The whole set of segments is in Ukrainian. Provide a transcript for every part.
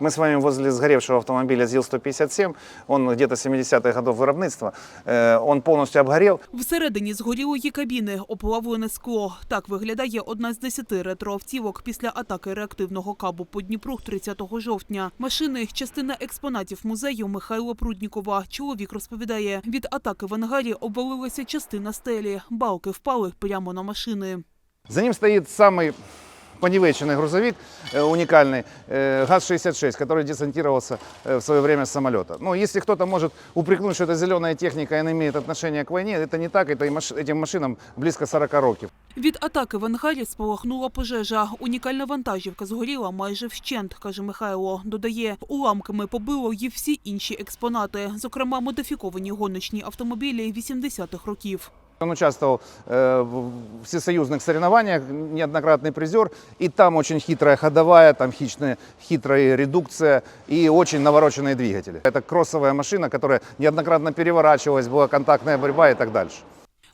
Мы с вами возле сгоревшего автомобиля ЗИЛ-157, он где-то 70-х годов виробництва, Э, он полностью обгорел. Всередині згорілої кабіни оплавлене скло. Так виглядає одна з десяти ретроавтівок після атаки реактивного кабу по Дніпру 30 жовтня. Машини – частина експонатів музею Михайла Пруднікова. Чоловік розповідає, від атаки в ангарі обвалилася частина стелі. Балки впали прямо на машини. За ним стоит самый поневеченный грузовик, э, уникальный, э, ГАЗ-66, который десантировался э, в свое время с самолета. Ну, если кто-то может упрекнуть, что это зеленая техника, и она имеет отношение к войне, это не так, это и маш- этим машинам близко 40 років. Від атаки в ангарі спалахнула пожежа. Унікальна вантажівка згоріла майже вщент, каже Михайло. Додає, уламками побило і всі інші експонати, зокрема модифіковані гоночні автомобілі 80-х років. Он участвовал э, в всесоюзных соревнованиях, неоднократный призер, и там очень хитрая ходовая, там хищная, хитрая редукция и очень навороченные двигатели. Это кроссовая машина, которая неоднократно переворачивалась, была контактная борьба и так дальше.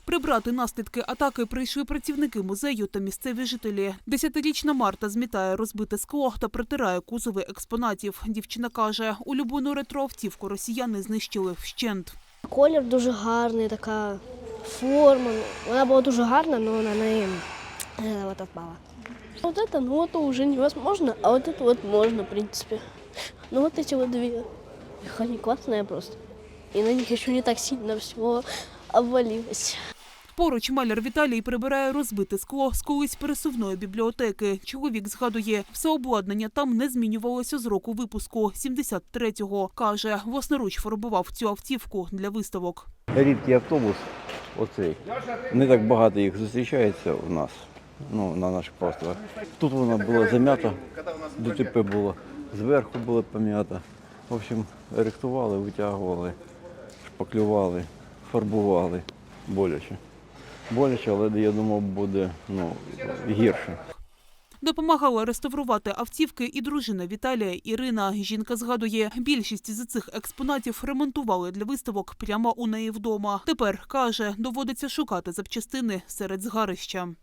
Прибрати наслідки атаки прийшли працівники музею та місцеві жителі. Десятирічна Марта змітає розбите скло та притирає кузови експонатів. Дівчина каже, улюблену ретроавтівку росіяни знищили вщент. Колір дуже гарний, така форма. ну, Вона була дуже гарна, але на неї е, от впала. Вот это, ну это уже невозможно, а вот это вот можно, в принципе. Ну вот эти вот две. Их Они классные просто. И на них еще не так сильно всего обвалилось. Поруч маляр Віталій прибирає розбите скло з колись пересувної бібліотеки. Чоловік згадує, все обладнання там не змінювалося з року випуску 73-го. Каже, власноруч фарбував цю автівку для виставок. рідкий автобус, оцей. Не так багато їх зустрічається у нас, ну, на наших просторах. Тут вона була зам'ята, ДТП було, зверху було пом'ята. В общем, рихтували, витягували, шпаклювали, фарбували. Боляче. Боляче, але я думав, буде ну, гірше. Допомагала реставрувати автівки і дружина Віталія Ірина. Жінка згадує, більшість з цих експонатів ремонтували для виставок прямо у неї вдома. Тепер каже, доводиться шукати запчастини серед згарища.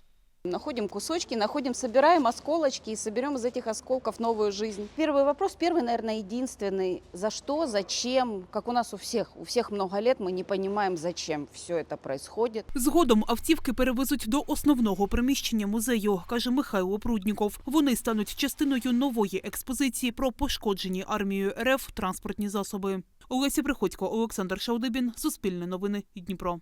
Находим кусочки, находим, собираем осколочки и соберем из этих осколков новую жизнь. Первый вопрос, первый, наверное, единственный. За что, зачем? Как у нас у всех. У всех много лет мы не понимаем, зачем все это происходит. Згодом автівки перевезуть до основного приміщення музею, каже Михайло Прудніков. Вони стануть частиною нової експозиції про пошкоджені армією РФ транспортні засоби. Олеся Приходько, Олександр Шаудибін, Суспільне новини, Дніпро.